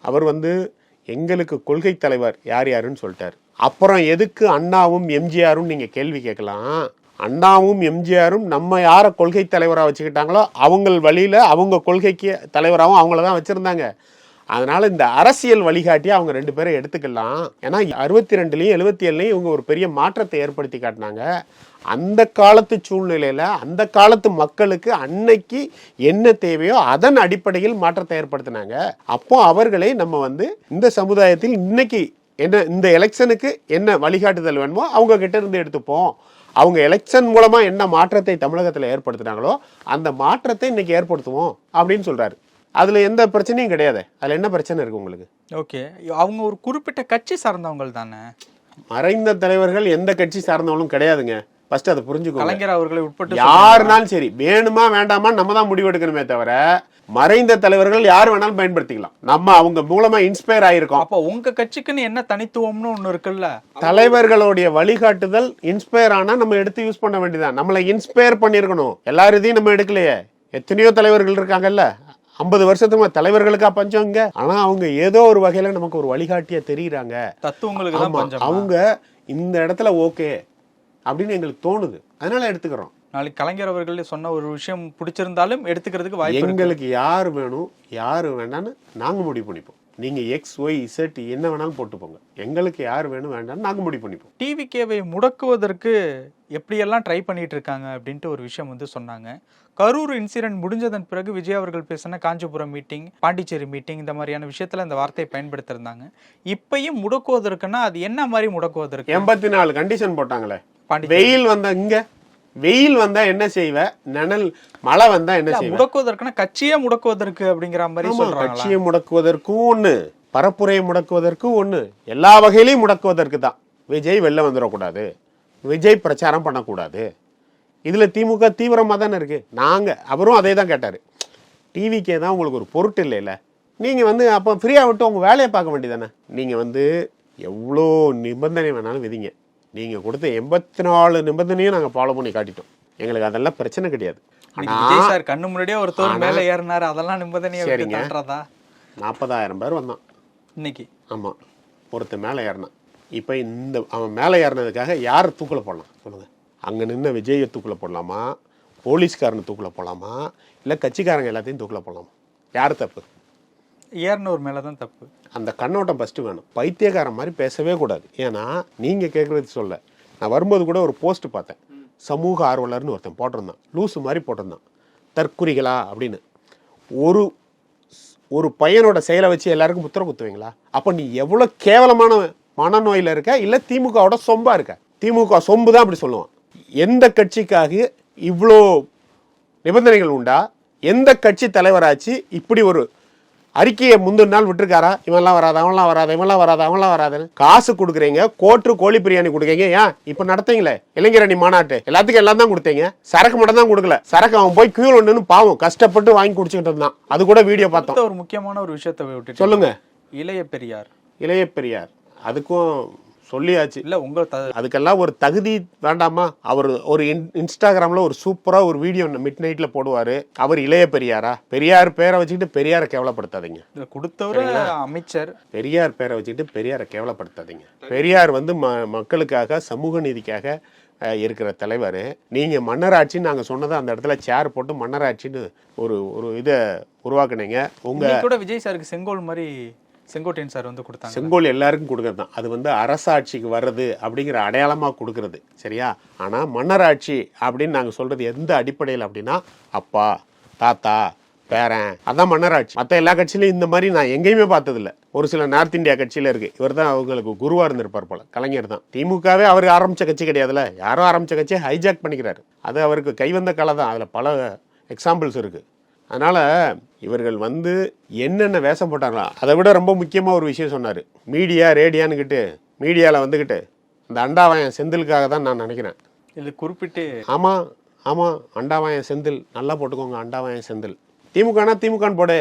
அவர் வந்து எங்களுக்கு கொள்கை தலைவர் யார் யாருன்னு சொல்லிட்டார். அப்புறம் எதுக்கு அண்ணாவும் எம்ஜிஆரும் நீங்கள் கேள்வி கேட்கலாம்? அண்ணாவும் எம்ஜிஆரும் நம்ம யாரை கொள்கை தலைவராக வச்சுக்கிட்டாங்களோ அவங்க வழியில் அவங்க கொள்கைக்கு தலைவராகவும் அவங்கள தான் வச்சுருந்தாங்க. அதனால இந்த அரசியல் வழிகாட்டியை அவங்க ரெண்டு பேரும் எடுத்துக்கலாம். ஏன்னா அறுபத்தி ரெண்டுலையும் எழுபத்தி ஏழுலையும் இவங்க ஒரு பெரிய மாற்றத்தை ஏற்படுத்தி காட்டினாங்க. அந்த காலத்து சூழ்நிலையில் அந்த காலத்து மக்களுக்கு அன்னைக்கு என்ன தேவையோ அதன் அடிப்படையில் மாற்றத்தை ஏற்படுத்தினாங்க. அப்போ அவர்களை நம்ம வந்து இந்த சமுதாயத்தில் இன்னைக்கு என்ன இந்த எலெக்ஷனுக்கு என்ன வழிகாட்டுதல் வேணுமோ அவங்க கிட்ட இருந்து எடுத்துப்போம். அவங்க எலெக்ஷன் மூலமாக என்ன மாற்றத்தை தமிழகத்தில் ஏற்படுத்தினாங்களோ அந்த மாற்றத்தை இன்னைக்கு ஏற்படுத்துவோம் அப்படின்னு சொல்கிறாரு அதுல எந்த பிரச்சனையும் கிடையாது. அதுல என்ன பிரச்சனை இருக்கு உங்களுக்கு? ஓகே. அவங்க ஒரு குறிப்பிட்ட கட்சி சார்ந்தவங்க தானே? மறைந்த தலைவர்கள் எந்த கட்சி சார்ந்தவங்களும் கிடையாதுங்க. ஃபர்ஸ்ட் அதை புரிஞ்சுக்கோங்க. கலைஞர் அவர்களை உட்பட்டு யாருனாலும் சரி வேணுமா வேண்டாமா நம்ம தான் முடிவெடுக்கணுமே தவிர மறைந்த தலைவர்கள் யார் வேணாலும் பயன்படுத்திக்கலாம். நம்ம அவங்க மூலமா இன்ஸ்பயர் ஆயிருக்கோம். அப்போ உங்க கட்சிக்குன்னு என்ன தனித்துவம்னு ஒண்ணு இருக்குல்ல? தலைவர்களுடைய வழிகாட்டுதல் இன்ஸ்பயர் ஆனா நம்ம எடுத்து யூஸ் பண்ண வேண்டியதான் நம்மளை இன்ஸ்பயர் பண்ணியிருக்கணும். எல்லார் இதையும் நம்ம எடுக்கலையே. எத்தனையோ தலைவர்கள் இருக்காங்கல்ல. ஐம்பது வருஷத்துக்கு தலைவர்களுக்கா பஞ்சம் இங்க? ஆனா அவங்க ஏதோ ஒரு வகையில நமக்கு ஒரு வழிகாட்டியா தெரியுறாங்க. தத்துவங்களுக்கு அவங்க இந்த இடத்துல ஓகே அப்படின்னு எங்களுக்கு தோணுது. அதனால எடுத்துக்கிறோம். நாளைக்கு கலைஞர் அவர்கள் சொன்ன ஒரு விஷயம் பிடிச்சிருந்தாலும் எடுத்துக்கிறதுக்கு வாய்ப்பு எங்களுக்கு யார் வேணும் யார் வேண்டாம்னு நாங்க முடிவு பண்ணிப்போம். நீங்க எக்ஸ் ஒய் இசட் என்ன வேணாலும் போட்டு போங்க எங்களுக்கு யார் வேணும் வேண்டாம்னு நாங்க முடிவு பண்ணிப்போம். டிவிகேவை முடக்குவதற்கு எப்படியெல்லாம் ட்ரை பண்ணிட்டு இருக்காங்க அப்படின்ட்டு ஒரு விஷயம் வந்து சொன்னாங்க. கரூர் இன்சிடென்ட் முடிஞ்சதன் பிறகு விஜய் அவர்கள் பேசின காஞ்சிபுரம் மீட்டிங் பாண்டிச்சேரி மீட்டிங் இந்த மாதிரியான விஷயத்துல இந்த வார்த்தையை பயன்படுத்தியிருந்தாங்க இப்பயும் முடக்குவதற்குன்னா அது என்ன மாதிரி முடக்குவதற்கு? எண்பத்தி நாலு கண்டிஷன் போட்டாங்களே. வெயில் வந்த இங்க. வெயில் வந்தா என்ன செய்வ? நிழல் மழை வந்தா என்ன செய்வ? முடக்குவதற்குன்னா கட்சியே முடக்குவதற்கு அப்படிங்கிற மாதிரி ஆமா, சொல்றாங்களா? கட்சியை முடக்குவதற்கும் ஒண்ணு. பரப்புரையை முடக்குவதற்கும் ஒண்ணு. எல்லா வகையிலையும் முடக்குவதற்கு தான். விஜய் வெளில வந்துடக்கூடாது. விஜய் பிரச்சாரம் பண்ணக்கூடாது. இதுல திமுக தீவிரமா தானே இருக்கு. நாங்க அவரும் அதே தான் கேட்டாரு. டிவிக்கே தான் உங்களுக்கு ஒரு பொருட்டு இல்லைல்ல. நீங்க வந்து அப்போ ஃப்ரீயா விட்டு உங்க வேலையை பார்க்க வேண்டியதானே நீங்க வந்து எவ்வளோ நிபந்தனை வேணாலும் விதிங்க. நீங்க கொடுத்த எண்பத்தி நாலு நிபந்தனையும் நாங்க ஃபாலோ பண்ணி காட்டிட்டோம். எங்களுக்கு அதெல்லாம் பிரச்சனை கிடையாது. இன்னைக்கு ஆனா விஜய் சார் கண்ணு முன்னாடியே ஒருத்தர் மேல ஏறினாரு அதெல்லாம் நிபந்தனையை விட்டு சரிங்க. நாற்பதாயிரம் பேர் வந்தான். இன்னைக்கு? ஆமாம் ஒருத்தன் மேலே ஏறினான். இப்போ இந்த அவன் மேலே ஏறினதுக்காக யார் தூக்கில் போடலாம்? சொல்லுங்கள் அங்கே நின்ன விஜயை தூக்கில் போடலாமா? போலீஸ்காரனை தூக்கில் போடலாமா? இல்லை கட்சிக்காரங்க எல்லாத்தையும் தூக்கில் போடலாமா? யார் தப்பு? ஏறினவர் மேலதான் தப்பு. அந்த கண்ணோட்டம் ஃபஸ்ட்டு வேணும். பைத்தியக்காரன் மாதிரி பேசவே கூடாது. ஏன்னா நீங்கள் கேட்குறது சொல்ல. நான் வரும்போது கூட ஒரு போஸ்ட் பார்த்தேன். சமூக ஆர்வலர்னு ஒருத்தன் போட்டிருந்தான். லூசு மாதிரி போட்டிருந்தான். தற்குறிகளா அப்படின்னு. ஒரு ஒரு பையனோட செயலை வச்சு எல்லாருக்கும் முத்திர குத்துவீங்களா? அப்போ நீ எவ்வளோ கேவலமான மனநோயில் இருக்க? இல்லை திமுகவோட சொம்பா இருக்க? திமுக சொம்பு தான் அப்படி சொல்லுவான். எந்த கட்சிக்காக இவ்வளோ நிபந்தனைகள் உண்டா? எந்த கட்சி தலைவராச்சு இப்படி ஒரு அறிக்கையை முந்தின நாள் விட்டுருக்காரா? இவன்லாம் வராது அவன்லாம் வராது இவன்லாம் வராது அவன்லாம் வராதுன்னு காசு கொடுக்குறீங்க கோட்டு கோழி பிரியாணி கொடுக்குறீங்க ஏன்? இப்போ நடத்தீங்களே? இளைஞரணி மாநாட்டு. எல்லாத்துக்கும் எல்லாம் தான் கொடுத்தீங்க. சரக்கு மட்டும் தான் கொடுக்கல. சரக்கு அவன் போய் கியூ ஒன்றுன்னு பாவம் கஷ்டப்பட்டு வாங்கி குடிச்சுக்கிட்டு இருந்தான். அது கூட வீடியோ பார்த்தோம். ஒரு முக்கியமான ஒரு விஷயத்தை விட்டுட்டு சொல்லுங்க. இளைய பெரியார். இளைய பெரியார். அதுக்கும் சொல்லியாச்சு. இல்ல உங்க த- அதுக்கெல்லாம் ஒரு தகுதி வேண்டாமா? அவர் ஒரு இன் இன்ஸ்டாகிராம்ல ஒரு சூப்பரா ஒரு வீடியோ மிட் நைட்ல போடுவாரு. அவர் இளைய பெரியாரா? பெரியார் பேரை வச்சுக்கிட்டு பெரியாரை கேவலப்படுத்தாதீங்க. கொடுத்தவரு அமைச்சர். பெரியார் பேரை வச்சுக்கிட்டு பெரியாரை கேவலப்படுத்தாதீங்க. பெரியார் வந்து ம மக்களுக்காக சமூக நீதிக்காக இருக்கிற தலைவர். நீங்கள் மன்னராட்சின்னு நாங்கள் சொன்னதை அந்த இடத்துல சேர் போட்டு மன்னராட்சின்னு ஒரு ஒரு இதை உருவாக்குனீங்க. உங்கள் கூட விஜய் சாருக்கு செங்கோல் மாதிரி செங்கோட்டையன் சார் வந்து கொடுத்தாங்க. செங்கோல் எல்லாருக்கும் கொடுக்கறது தான். அது வந்து அரசாட்சிக்கு வர்றது அப்படிங்கிற அடையாளமாக கொடுக்கறது. சரியா? ஆனால் மன்னராட்சி அப்படின்னு நாங்கள் சொல்கிறது எந்த அடிப்படையில் அப்படின்னா அப்பா தாத்தா பேரன் அதான் மன்னராட்சி. மற்ற எல்லா கட்சியிலையும் இந்த மாதிரி நான் எங்கேயுமே பார்த்ததில்ல. ஒரு சில நார்த் இந்தியா கட்சியில் இருக்குது இவர் தான் அவங்களுக்கு குருவாக இருந்திருப்பார் போல. கலைஞர் தான். திமுகவே அவர் ஆரம்பித்த கட்சி கிடையாதுல்ல. யாரோ ஆரம்பித்த கட்சியை ஹைஜாக் பண்ணிக்கிறாரு. அது அவருக்கு கைவந்த கலை தான். அதில் பல எக்ஸாம்பிள்ஸ் இருக்குது அதனால் இவர்கள் வந்து என்னென்ன வேஷம் போட்டாங்களா? அதை விட ரொம்ப முக்கியமாக ஒரு விஷயம் சொன்னார். மீடியா ரேடியான்னுக்கிட்டு மீடியாவில் வந்துக்கிட்டு இந்த அண்டாவாயன் செந்திலுக்காக தான் நான் நினைக்கிறேன். இது குறிப்பிட்டு ஆமாம் ஆமாம் அண்டாவாயன் செந்தில். நல்லா போட்டுக்கோங்க அண்டாவாயன் செந்தில். திமுகனா திமுகன்னு போடு.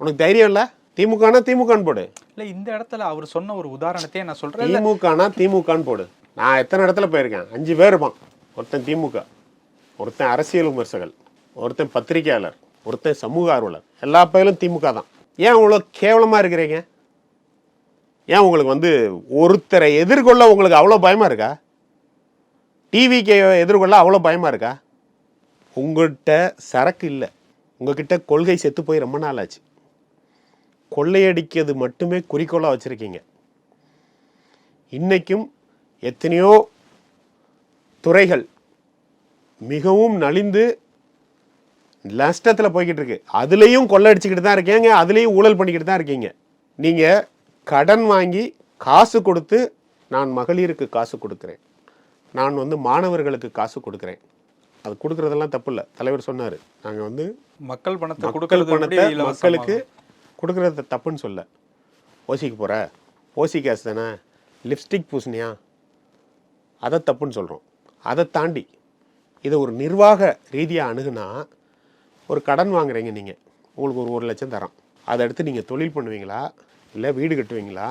உனக்கு தைரியம் இல்லை? திமுகனா திமுகன்னு போடு. இல்ல இந்த இடத்துல அவர் சொன்ன ஒரு உதாரணத்தையே நான் சொல்றேன் இல்ல, திமுகனா திமுகன்னு போடு. நான் எத்தனை இடத்துல போயிருக்கேன்? அஞ்சு பேர் இருப்பான். ஒருத்தன் திமுக ஒருத்தன் அரசியல் விமர்சகர் ஒருத்தன் பத்திரிகையாளர். ஒருத்தன் சமூக ஆர்வலர். எல்லா பயிலும் திமுக தான். ஏன் இவ்வளோ கேவலமாக இருக்கிறீங்க? ஏன் உங்களுக்கு வந்து ஒருத்தரை எதிர்கொள்ள உங்களுக்கு அவ்வளோ பயமாக இருக்கா? டிவிக்கு எதிர்கொள்ள அவ்வளோ பயமாக இருக்கா? உங்கள்கிட்ட சரக்கு இல்லை. உங்ககிட்ட கொள்கை செத்து போய் ரொம்ப நாள் ஆச்சு. கொள்ளையடிக்கிறது மட்டுமே குறிக்கோளாக வச்சுருக்கீங்க. இன்றைக்கும் எத்தனையோ துறைகள் மிகவும் நலிந்து நஷ்டத்தில் போய்கிட்டு இருக்கு அதுலேயும் கொள்ளடிச்சுக்கிட்டு தான் இருக்கீங்க அதுலேயும் ஊழல் பண்ணிக்கிட்டு தான் இருக்கீங்க. நீங்கள் கடன் வாங்கி காசு கொடுத்து நான் மகளிருக்கு காசு கொடுக்குறேன். நான் வந்து மாணவர்களுக்கு காசு கொடுக்குறேன். அது கொடுக்குறதெல்லாம் தப்பு இல்லை தலைவர் சொன்னார். நாங்கள் வந்து மக்கள் பணத்தை மக்கள் பணத்தை? மக்களுக்கு கொடுக்கறது தப்புன்னு சொல்ல. ஓசிக்கு போகிற ஓசி கேஸ் தானே? லிப்ஸ்டிக் பூசணியா அதை தப்புன்னு சொல்கிறோம் அதை தாண்டி இதை ஒரு நிர்வாக ரீதியாக அணுகுனா ஒரு கடன் வாங்குறீங்க நீங்கள் உங்களுக்கு ஒரு ஒரு லட்சம் தரோம் அதை எடுத்து நீங்கள் தொழில் பண்ணுவீங்களா? இல்லை வீடு கட்டுவீங்களா?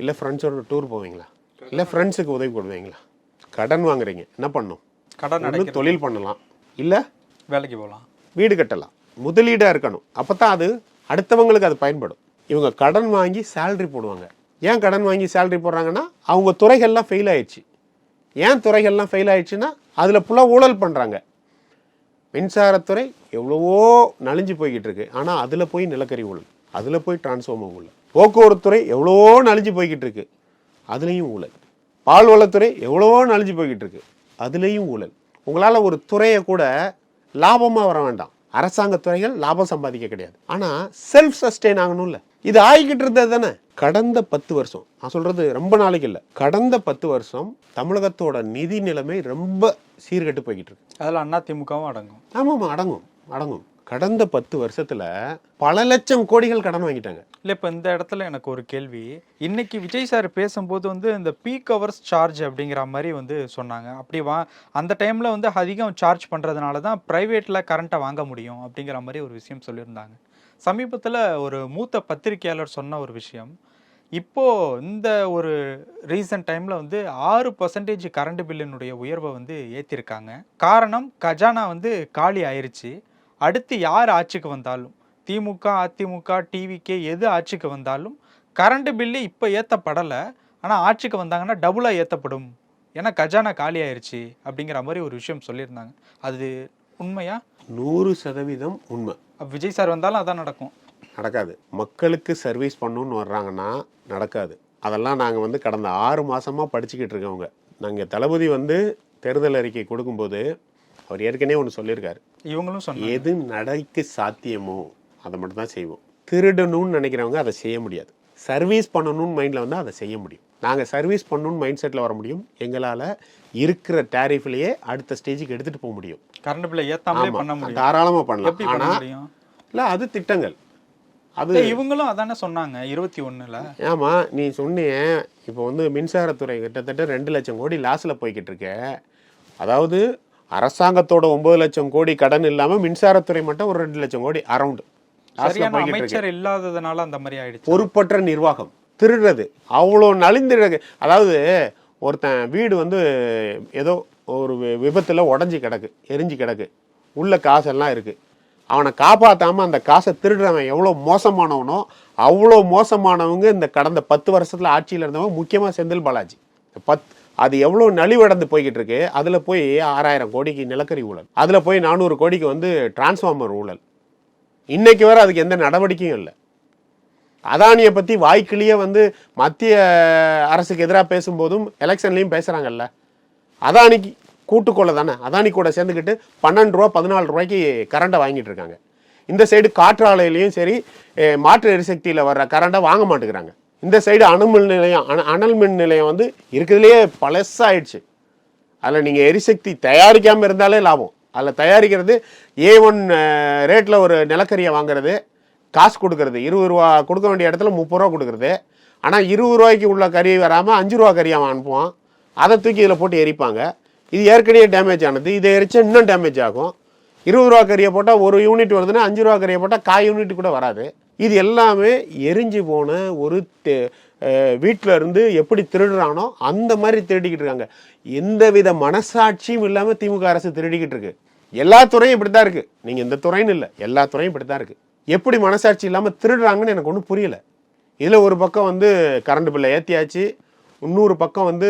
இல்லை ஃப்ரெண்ட்ஸோட டூர் போவீங்களா? இல்லை ஃப்ரெண்ட்ஸுக்கு உதவி பண்ணுவீங்களா கடன் வாங்குறீங்க. என்ன பண்ணும்? கடன் தொழில் பண்ணலாம். இல்லை வேலைக்கு போகலாம். வீடு கட்டலாம். முதலீடாக இருக்கணும். அப்போ தான் அது அடுத்தவங்களுக்கு அது பயன்படும். இவங்க கடன் வாங்கி சேலரி போடுவாங்க. ஏன் கடன் வாங்கி சேலரி போடுறாங்கன்னா அவங்க துறைகள்லாம் ஃபெயில் ஆயிடுச்சு. ஏன் துறைகள்லாம் ஃபெயில் ஆயிடுச்சுன்னா அதில் ஃபுல்லாக ஊழல் பண்ணுறாங்க மின்சாரத்துறை எவ்வளவோ நலிஞ்சு போய்கிட்டு இருக்கு ஆனால் அதில் போய் நிலக்கரி ஊழல் அதில் போய் டிரான்ஸ்ஃபார்மர் ஊழல். போக்குவரத்துறை எவ்வளவோ நலிஞ்சு போய்கிட்டு இருக்கு அதுலேயும் ஊழல். பால்வளத்துறை எவ்வளவோ நலிஞ்சு போய்கிட்டு இருக்கு அதுலேயும் ஊழல். உங்களால் ஒரு துறையை கூட லாபமாக வர வேண்டாம். அரசாங்க துறைகள் லாபம் சம்பாதிக்க கிடையாது. ஆனால் செல்ஃப் சஸ்டெயின் ஆகணும்ல. இது ஆகிக்கிட்டு இருந்தது தானே? கடந்த பத்து வருஷம். நான் சொல்றது ரொம்ப நாளைக்கு இல்லை. கடந்த பத்து வருஷம் தமிழகத்தோட நிதி நிலைமை ரொம்ப சீர்கெட்டு போய்கிட்டு இருக்கு. அதில் அண்ணா திமுகவும் அடங்கும். ஆமாம் அடங்கும் அடங்கும். கடந்த பத்து வருஷத்துல பல லட்சம் கோடிகள் கடன் வாங்கிட்டாங்க. இல்லை இப்போ இந்த இடத்துல எனக்கு ஒரு கேள்வி. இன்னைக்கு விஜய் சார் பேசும்போது வந்து இந்த பீக் ஹவர்ஸ் சார்ஜ் அப்படிங்கிற மாதிரி வந்து சொன்னாங்க. அப்படி வா அந்த டைமில் வந்து அதிகம் சார்ஜ் பண்ணுறதுனால தான் ப்ரைவேட்டில் கரண்ட்டை வாங்க முடியும் அப்படிங்கிற மாதிரி ஒரு விஷயம் சொல்லியிருந்தாங்க. சமீபத்தில் ஒரு மூத்த பத்திரிகையாளர் சொன்ன ஒரு விஷயம். இப்போ இந்த ஒரு ரீசன்ட் டைமில் வந்து ஆறு பர்சன்டேஜ் கரண்ட் பில்லினுடைய உயர்வை வந்து ஏற்றிருக்காங்க காரணம் கஜானா வந்து காலி ஆயிடுச்சு அடுத்து யார் ஆட்சிக்கு வந்தாலும் திமுக அதிமுக டிவிகே எது ஆட்சிக்கு வந்தாலும் கரண்ட் பில்லு இப்போ ஏற்றப்படலை ஆனால் ஆட்சிக்கு வந்தாங்கன்னா டபுளாக ஏற்றப்படும் ஏன்னா கஜானா காலி ஆயிருச்சு அப்படிங்கிற மாதிரி ஒரு விஷயம் சொல்லியிருந்தாங்க. அது உண்மையா? நூறு சதவீதம் உண்மை. விஜய் சார் வந்தாலும் அதான் நடக்கும். நடக்காது. மக்களுக்கு சர்வீஸ் பண்ணணும்னு வர்றாங்கன்னா நடக்காது. அதெல்லாம் நாங்கள் வந்து கடந்த ஆறு மாசமா படிச்சுக்கிட்டு இருக்கவங்க. நாங்கள் தளபதி வந்து தேர்தல் அறிக்கை கொடுக்கும்போது அவர் ஏற்கனவே ஒன்று சொல்லியிருக்காரு. இவங்களும் சொன்னாங்க. எது நடைக்கு சாத்தியமோ அதை மட்டும் தான் செய்வோம். திருடணும்னு நினைக்கிறவங்க அதை செய்ய முடியாது. சர்வீஸ் பண்ணணும்னு மைண்டில் வந்து அதை செய்ய முடியும். நாங்கள் சர்வீஸ் பண்ணணும்னு மைண்ட் செட்டில் வர முடியும். எங்களால் இருக்கிற டேரிஃப்லேயே அடுத்த ஸ்டேஜுக்கு எடுத்துகிட்டு போக முடியும். கரண்ட் பில்லை ஏத்தாமலே பண்ண முடியும். தாராளமா பண்ணலாம். எப்படி பண்ண முடியும்? இல்ல அது திட்டங்கள். அது இவங்களும் அதானே சொன்னாங்க இருபத்தி ஒண்ணுல ஆமா நீ சொன்னியே இப்போ வந்து மின்சாரத்துறை கிட்டத்தட்ட ரெண்டு லட்சம் கோடி லாஸ்ல போய்கிட்டு இருக்க அதாவது அரசாங்கத்தோட ஒன்பது லட்சம் கோடி கடன் இல்லாம மின்சாரத்துறை மட்டும் ஒரு ரெண்டு லட்சம் கோடி அரௌண்ட் அமைச்சர் இல்லாததுனால அந்த மாதிரி ஆயிடுச்சு. பொறுப்பற்ற நிர்வாகம். திருடுறது. அவ்வளோ நலிந்துருக்கு அதாவது ஒருத்தன் வீடு வந்து ஏதோ ஒரு வி- உடஞ்சி கிடக்கு எரிஞ்சு கிடக்கு. உள்ள காசெல்லாம் இருக்குது அவனை காப்பாற்றாமல் அந்த காசை திருடுறவன் எவ்வளோ மோசமானவனோ அவ்வளோ மோசமானவங்க இந்த கடந்த பத்து வருஷத்துல ஆட்சியில் இருந்தவங்க முக்கியமாக செந்தில் பாலாஜி. பத் அது எவ்வளோ நலிவடைந்து போய்கிட்டு இருக்கு. அதில் போய் ஆறாயிரம் கோடிக்கு நிலக்கரி ஊழல். அதில் போய் நானூறு கோடிக்கு வந்து டிரான்ஸ்ஃபார்மர் ஊழல். இன்னைக்கு வரை அதுக்கு எந்த நடவடிக்கையும் இல்லை. அதானியை பற்றி வாய்க்கிலேயே வந்து மத்திய அரசுக்கு எதிராக பேசும்போதும் எலெக்ஷன்லேயும் பேசுகிறாங்கல்ல அதானிக்கு கூட்டுக்கொள்ள தானே அதானி கூட சேர்ந்துக்கிட்டு பன்னெண்டு ரூபா பதினாலு ரூபாய்க்கு கரண்டை வாங்கிட்டு இருக்காங்க. இந்த சைடு காற்றாலையிலையும் சரி மாற்று எரிசக்தியில் வர்ற கரண்டை வாங்க மாட்டேங்கிறாங்க. இந்த சைடு அணுமின் நிலையம் அண- அனல் மின் நிலையம் வந்து இருக்கிறதுலையே பழசாயிடுச்சு. அதில் நீங்கள் எரிசக்தி தயாரிக்காமல் இருந்தாலே லாபம். அதில் தயாரிக்கிறது ஏ ஒன் ரேட்டில் ஒரு நிலக்கரியை வாங்குறது காசு கொடுக்கறது. இருபது ரூபா கொடுக்க வேண்டிய இடத்துல முப்பது ரூபா கொடுக்குறது. ஆனால் இருபது ரூபாய்க்கு உள்ள கறி வராமல் அஞ்சு ரூபா கறியாக அனுப்புவான் அதை தூக்கி இதில் போட்டு எரிப்பாங்க. இது ஏற்கனவே டேமேஜ் ஆனது. இதை எரிச்சா இன்னும் டேமேஜ் ஆகும். இருபது ரூபா கறியை போட்டால் ஒரு யூனிட் வருதுன்னா அஞ்சு ரூபா கறியை போட்டால் காய் யூனிட் கூட வராது. இது எல்லாமே எரிஞ்சு போன ஒரு தே- இருந்து எப்படி திருடுறானோ அந்த மாதிரி திருடிக்கிட்டு இருக்காங்க. எந்த வித மனசாட்சியும் இல்லாமல் திமுக அரசு திருடிக்கிட்டு இருக்கு. எல்லா துறையும் இப்படி தான் இருக்குது நீங்கள் இந்த துறைன்னு இல்லை. எல்லா துறையும் இப்படி தான் இருக்குது எப்படி மனசாட்சி இல்லாமல் திருடுறாங்கன்னு எனக்கு ஒன்றும் புரியல. இதில் ஒரு பக்கம் வந்து கரண்ட் பில்லை ஏற்றியாச்சு இன்னொரு பக்கம் வந்து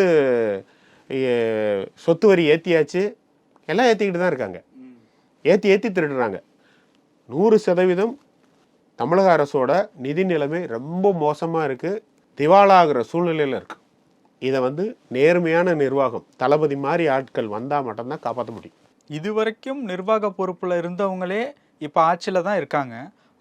சொத்து வரி ஏற்றியாச்சு எல்லாம் ஏற்றிக்கிட்டு தான் இருக்காங்க. ஏற்றி ஏற்றி திருடுறாங்க. நூறு சதவீதம் தமிழக அரசோட நிதி நிலைமை ரொம்ப மோசமாக இருக்குது திவாலாகிற சூழ்நிலையில் இருக்குது இதை வந்து நேர்மையான நிர்வாகம் தளபதி மாதிரி ஆட்கள் வந்தால் மட்டும்தான் காப்பாற்ற முடியும். இதுவரைக்கும் நிர்வாக பொறுப்பில் இருந்தவங்களே இப்போ ஆட்சியில் தான் இருக்காங்க.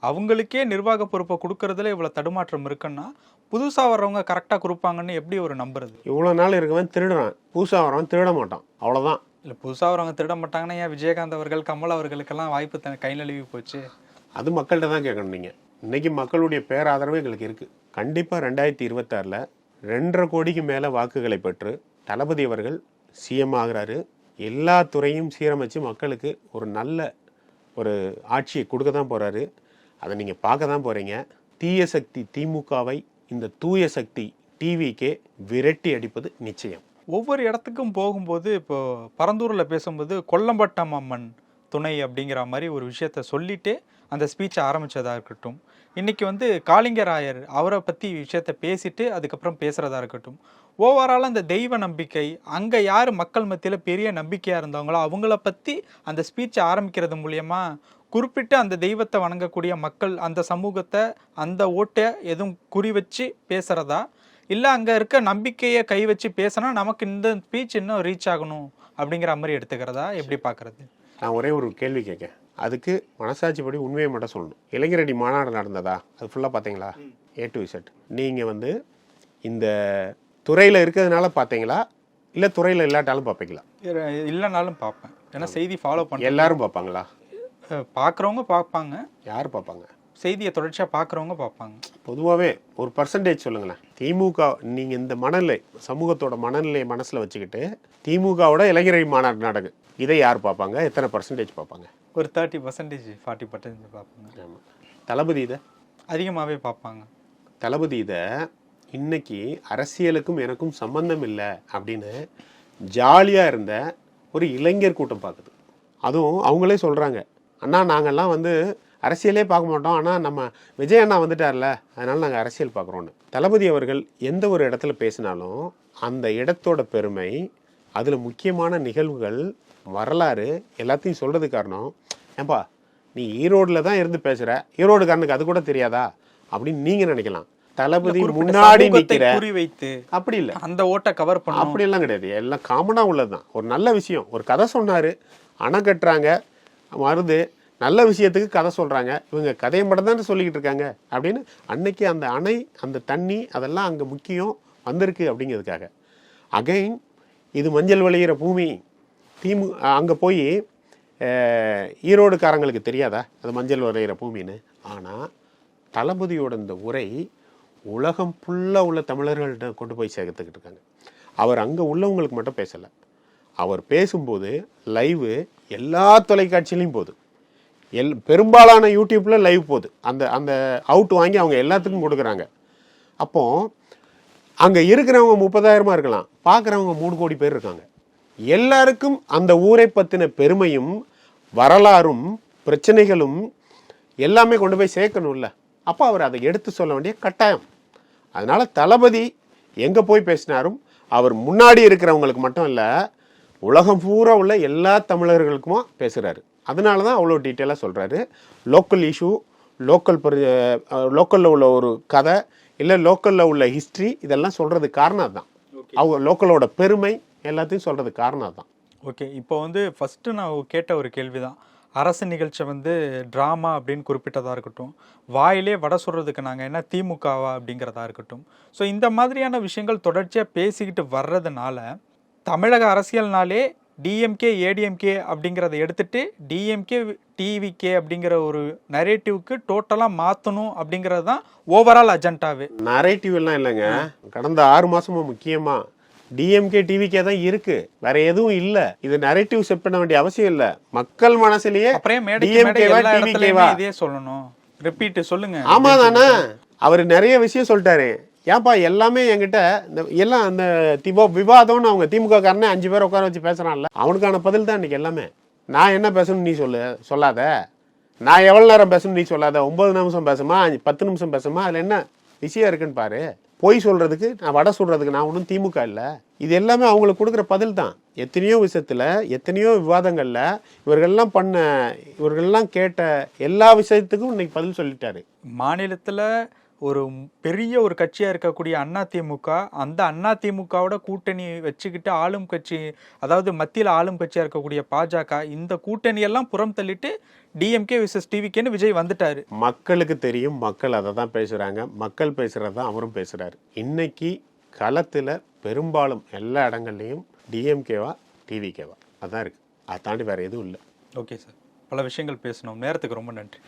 அவங்களுக்கே நிர்வாக பொறுப்பை கொடுக்கறதுல இவ்வளவு தடுமாற்றம் இருக்குன்னா புதுசா வர்றவங்க கரெக்டா கொடுப்பாங்கன்னு எப்படி ஒரு நம்புறது? இவ்வளோ நாள் இருக்கவன் திருடுறான். புதுசாக வரவன் திருட மாட்டான். அவ்வளோதான் இல்ல புதுசா வரவங்க திருட மாட்டாங்கன்னா ஏன் விஜயகாந்த் அவர்கள் கமல் அவர்களுக்கெல்லாம் வாய்ப்பு த- கை நழுவி போச்சு? அது மக்கள்கிட்ட தான் கேட்கணும் நீங்கள் இன்னைக்கு மக்களுடைய பேராதரவு எங்களுக்கு இருக்குது கண்டிப்பாக ரெண்டாயிரத்தி இருபத்தாறில் ரெண்டரை கோடிக்கு மேலே வாக்குகளை பெற்று தளபதி அவர்கள் சிஎம் ஆகுறாரு. எல்லா துறையும் சீரமைச்சு மக்களுக்கு ஒரு நல்ல ஒரு ஆட்சியை கொடுக்க தான் போகிறாரு அதை நீங்கள் பார்க்க தான் போகிறீங்க தீய சக்தி திமுகவை இந்த தூய சக்தி டிவிக்கே விரட்டி அடிப்பது நிச்சயம். ஒவ்வொரு இடத்துக்கும் போகும்போது இப்போ பரந்தூரில் பேசும்போது கொல்லம்பட்டம் அம்மன் துணை அப்படிங்கிற மாதிரி ஒரு விஷயத்த சொல்லிட்டு அந்த ஸ்பீச்சை ஆரம்பித்ததாக இருக்கட்டும். இன்றைக்கி வந்து காளிங்கராயர் அவரை பற்றி விஷயத்த பேசிட்டு அதுக்கப்புறம் பேசுகிறதா இருக்கட்டும். ஓவராலாக அந்த தெய்வ நம்பிக்கை அங்கே யார் மக்கள் மத்தியில் பெரிய நம்பிக்கையாக இருந்தாங்களோ அவங்கள பற்றி அந்த ஸ்பீச்சை ஆரம்பிக்கிறது மூலயமா குறிப்பிட்டு அந்த தெய்வத்தை வணங்கக்கூடிய மக்கள் அந்த சமூகத்தை அந்த ஓட்டை எதுவும் குறி வச்சு பேசுகிறதா இல்லை அங்கே இருக்க நம்பிக்கையை கை வச்சு பேசினா நமக்கு இந்த ஸ்பீச் இன்னும் ரீச் ஆகணும் அப்படிங்கிற மாதிரி எடுத்துக்கிறதா? எப்படி பார்க்கறது? நான் ஒரே ஒரு கேள்வி கேட்கேன் அதுக்கு மனசாட்சிப்படி உண்மையை மட்டும் சொல்லணும். இளைஞரடி மாநாடு நடந்ததா? அது ஃபுல்லாக பார்த்தீங்களா? ஏ டு இசட் நீங்கள் வந்து இந்த துறையில் இருக்கிறதுனால பார்த்தீங்களா? இல்லை துறையில் இல்லாட்டாலும் பார்ப்பீங்களா? இல்லைனாலும் பார்ப்பேன். ஏன்னா செய்தி ஃபாலோ பண்ண எல்லாரும் பார்ப்பாங்களா? பார்க்குறவங்க பார்ப்பாங்க யார் பார்ப்பாங்க செய்தியை தொடர்ச்சியாக பார்க்குறவங்க பார்ப்பாங்க பொதுவாகவே ஒரு பர்சன்டேஜ் சொல்லுங்களேன். திமுக நீங்கள் இந்த மனநிலை சமூகத்தோட மனநிலையை மனசில் வச்சுக்கிட்டு திமுகவோட இளைஞரணி மாநாடு நடக்கு இதை யார் பார்ப்பாங்க எத்தனை பர்சன்டேஜ் பார்ப்பாங்க ஒரு தேர்ட்டி பர்சன்டேஜ் ஃபார்ட்டி பர்சன்டேஜ் பார்ப்பாங்க ஆமாம் தளபதி இதை? அதிகமாகவே பார்ப்பாங்க தளபதி இதை இன்னைக்கு அரசியலுக்கும் எனக்கும் சம்பந்தம் இல்லை அப்படின்னு ஜாலியாக இருந்த ஒரு இளைஞர் கூட்டம் பார்க்குது. அதுவும் அவங்களே சொல்கிறாங்க அண்ணா நாங்கள்லாம் வந்து அரசியலே பார்க்க மாட்டோம். ஆனால் நம்ம விஜய் அண்ணா வந்துட்டார்ல அதனால நாங்கள் அரசியல் பார்க்குறோன்னு தளபதி அவர்கள் எந்த ஒரு இடத்துல பேசினாலும் அந்த இடத்தோட பெருமை அதில் முக்கியமான நிகழ்வுகள் வரலாறு எல்லாத்தையும் சொல்கிறது காரணம் ஏன்பா நீ ஈரோடில் தான் இருந்து பேசுகிற ஈரோடுக்காரனுக்கு அது கூட தெரியாதா? அப்படின்னு நீங்கள் நினைக்கலாம். தளபதி முன்னாடி நிற்கிற குறி வைத்து அப்படி இல்லை. அந்த ஓட்டை கவர் பண்ணணும். அப்படியெல்லாம் கிடையாது. எல்லாம் காமனாக உள்ளது தான் ஒரு நல்ல விஷயம். ஒரு கதை சொன்னார் அணை கட்டுறாங்க மருது நல்ல விஷயத்துக்கு கதை சொல்கிறாங்க இவங்க கதையை மட்டும் தான் சொல்லிக்கிட்டு இருக்காங்க. அப்படின்னு அன்னைக்கு அந்த அணை அந்த தண்ணி அதெல்லாம் அங்கே முக்கியம் வந்திருக்கு அப்படிங்கிறதுக்காக. அகைன் இது மஞ்சள் விளையிற பூமி. திமு அங்கே போய் ஈரோடுக்காரங்களுக்கு தெரியாதா? அது மஞ்சள் விளையிற பூமின்னு. ஆனால் தளபதியோட இந்த உரை உலகம் ஃபுல்லாக உள்ள தமிழர்கள்ட்ட கொண்டு போய் சேர்த்துக்கிட்டு இருக்காங்க. அவர் அங்கே உள்ளவங்களுக்கு மட்டும் பேசலை. அவர் பேசும்போது லைவு எல்லா தொலைக்காட்சியிலையும் போகுது. எல் பெரும்பாலான யூடியூப்பில் லைவ் போகுது. அந்த அந்த அவுட் வாங்கி அவங்க எல்லாத்துக்கும் கொடுக்குறாங்க. அப்போ அங்கே இருக்கிறவங்க முப்பதாயிரமாக இருக்கலாம். பார்க்குறவங்க மூணு கோடி பேர் இருக்காங்க. எல்லாருக்கும் அந்த ஊரை பற்றின பெருமையும் வரலாறும் பிரச்சனைகளும் எல்லாமே கொண்டு போய் சேர்க்கணும்ல. அப்போ அவர் அதை எடுத்து சொல்ல வேண்டிய கட்டாயம். அதனால் தளபதி எங்கே போய் பேசினாரும் அவர் முன்னாடி இருக்கிறவங்களுக்கு மட்டும் இல்லை உலகம் பூரா உள்ள எல்லா தமிழர்களுக்குமா பேசுகிறாரு அதனால தான் அவ்வளோ டீட்டெயிலாக சொல்கிறாரு லோக்கல் இஷ்யூ லோக்கல் லோக்கலில் உள்ள ஒரு கதை இல்லை லோக்கலில் உள்ள ஹிஸ்ட்ரி இதெல்லாம் சொல்கிறதுக்கு காரணம் அதுதான் அவங்க லோக்கலோட பெருமை எல்லாத்தையும் சொல்கிறதுக்கு காரணம் அதுதான் ஓகே இப்போ வந்து ஃபஸ்ட்டு நான் கேட்ட ஒரு கேள்வி தான் அரசு நிகழ்ச்சி வந்து ட்ராமா அப்படின்னு குறிப்பிட்டதாக இருக்கட்டும் வாயிலே வடை சொல்கிறதுக்கு நாங்கள் என்ன திமுகவா அப்படிங்கிறதா இருக்கட்டும். ஸோ இந்த மாதிரியான விஷயங்கள் தொடர்ச்சியாக பேசிக்கிட்டு வர்றதுனால தமிழக அரசியல்னாலே டிஎம்கே ஏடிஎம்கே அப்படிங்கிறத எடுத்துட்டு டிஎம்கே டிவிகே அப்படிங்கிற ஒரு நரேட்டிவ்க்கு டோட்டலாக மாற்றணும் அப்படிங்கிறது தான் ஓவரால் அஜெண்டாவே நரேட்டிவ் எல்லாம் இல்லைங்க. கடந்த ஆறு மாசமா முக்கியமா டிஎம்கே டிவிக்கே தான் இருக்கு. வேற எதுவும் இல்ல. இது நரேட்டிவ் செட் பண்ண வேண்டிய அவசியம் இல்ல. மக்கள் மனசுலயே டிஎம்கேவா டிவிகேவா இதே சொல்லணும். ரிப்பீட் சொல்லுங்க. ஆமா தானே அவர் நிறைய விஷயம் சொல்லிட்டாரு. ஏன்பா எல்லாமே என்கிட்ட இந்த எல்லாம் அந்த திபோ விவாதம்னு அவங்க திமுக காரனே அஞ்சு பேர் உட்கார வச்சு பேசுகிறான்ல அவனுக்கான பதில் தான் இன்றைக்கி எல்லாமே. நான் என்ன பேசணும் நீ சொல்லு சொல்லாத. நான் எவ்வளோ நேரம் பேசணும் நீ சொல்லாத. ஒம்பது நிமிஷம் பேசுமா பத்து நிமிஷம் பேசுமா அதில் என்ன விஷயம் இருக்குன்னு பாரு. பொய் சொல்கிறதுக்கு நான் வடை சொல்கிறதுக்கு நான் ஒன்றும் திமுக இல்லை. இது எல்லாமே அவங்களுக்கு கொடுக்குற பதில் தான். எத்தனையோ விஷயத்தில் எத்தனையோ விவாதங்களில் இவர்கள்லாம் பண்ண இவர்கள்லாம் கேட்ட எல்லா விஷயத்துக்கும் இன்னைக்கு பதில் சொல்லிட்டாரு. மாநிலத்தில் ஒரு பெரிய ஒரு கட்சியாக இருக்கக்கூடிய அண்ணா திமுக அந்த அண்ணா திமுகவோட கூட்டணி வச்சுக்கிட்டு ஆளும் கட்சி அதாவது மத்தியில் ஆளும் கட்சியாக இருக்கக்கூடிய பாஜக இந்த கூட்டணியெல்லாம் புறம் தள்ளிட்டு டிஎம்கே விசஸ் டிவிகேன்னு விஜய் வந்துட்டாரு. மக்களுக்கு தெரியும் மக்கள் அதை தான் பேசுகிறாங்க மக்கள் பேசுகிறது தான் அவரும் பேசுகிறாரு இன்னைக்கு களத்தில் பெரும்பாலும் எல்லா இடங்கள்லையும் டிஎம்கேவா டிவிகேவா அதான் இருக்குது அதை தாண்டி வேறு எதுவும் இல்லை. ஓகே சார் பல விஷயங்கள் பேசணும் நேரத்துக்கு ரொம்ப நன்றி.